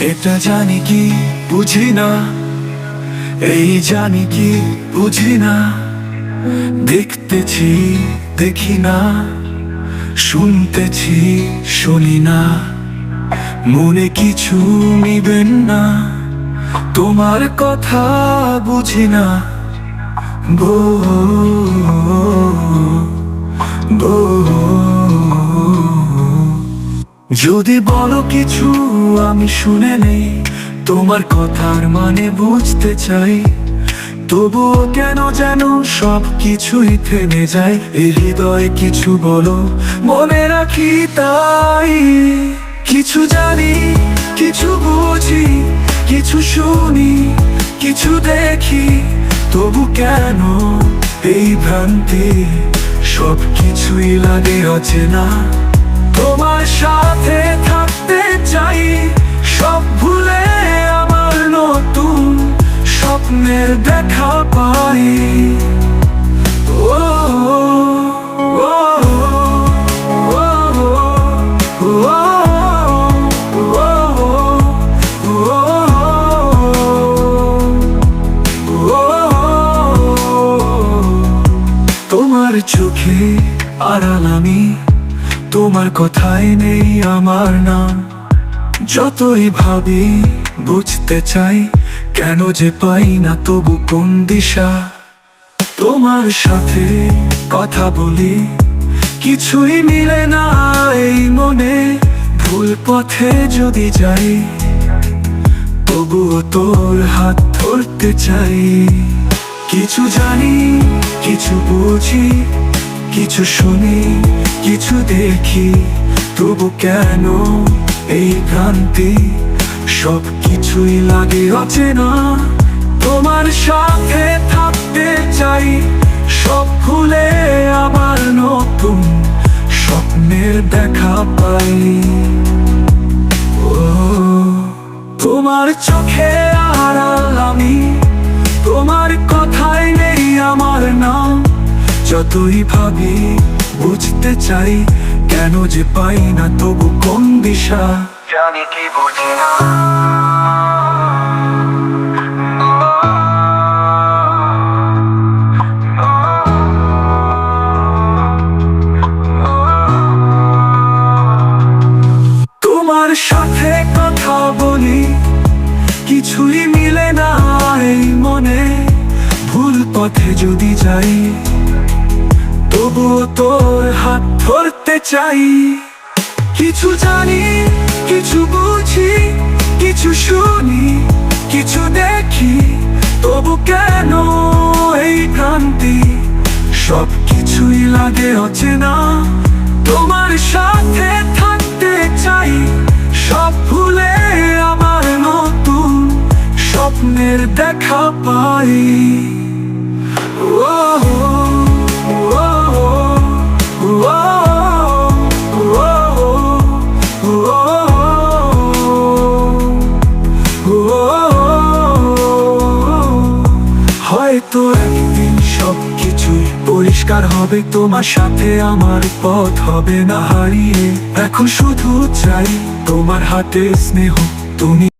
এটা জানি কি, বুঝি না। এই জানি কি, বুঝি না। দেখতেছি, দেখি না। শুনতেছি, শুনি না। মনে কিছু নিবেন না। তোমার কথা বুঝি না। যদি বলো কিছু আমি শুনে নেই, তোমার কথার মানে বুঝতে চাই। তবুও কেন যেন সব কিছুই থেমে যায় এই হৃদয় কিছু বলো, মনে রাখি তাই। কিছু জানি, কিছু বুঝি, কিছু শুনি। কিছু দেখি, তবু কেন এই ভ্রান্তি? সব কিছুই লাগে অচেনা। তোমার সাথে থাকতে চাই, সব ভুলে তোমার চোখে আড়াল আমি, তোমার কথাই নেই আমার নাম। যতই ভাবি, বুঝতে চাই, কেন যে পাই না তবু কোন দিশা। তোমার সাথে কথা বলি, কিছুই মিলে না এই মনে। ভুল পথে যদি যাই, তবুও তোর হাত ধরতে চাই। কিছু জানি, কিছু বুঝি, কিছু শুনি, কিছু দেখি। তবু কেন এই ভ্রান্তি? সব কিছুই লাগে অচেনা। তোমার সাথে থাকতে চাই, সব ভুলে আবার নতুন স্বপ্নের দেখা পাই। ও, তোমার চোখে আড়াল আমি তোমার কথাই নেই আমার নাম। যতই ভাবি, বুঝতে চাই কেন যে পাই না, তবু কোন দিশা? জানি কি বুঝি না। পথে যদি যাই, তবুও তোর হাত ধরতে চাই। কিছু জানি, কিছু বুঝি, কিছু শুনি, কিছু দেখি, তবু কেন এই ভ্রান্তি? সব কিছুই লাগে অচেনা, তোমার সাথে থাকতে চাই। সব ভুলে আমার নতুন স্বপ্নের দেখা পাই। হয়তো একদিন সব কিছুই পরিষ্কার হবে, তোমার সাথে আমার পথ হবে না হারিয়ে। এখন শুধু চাই তোমার হাতে স্নেহ, তুমি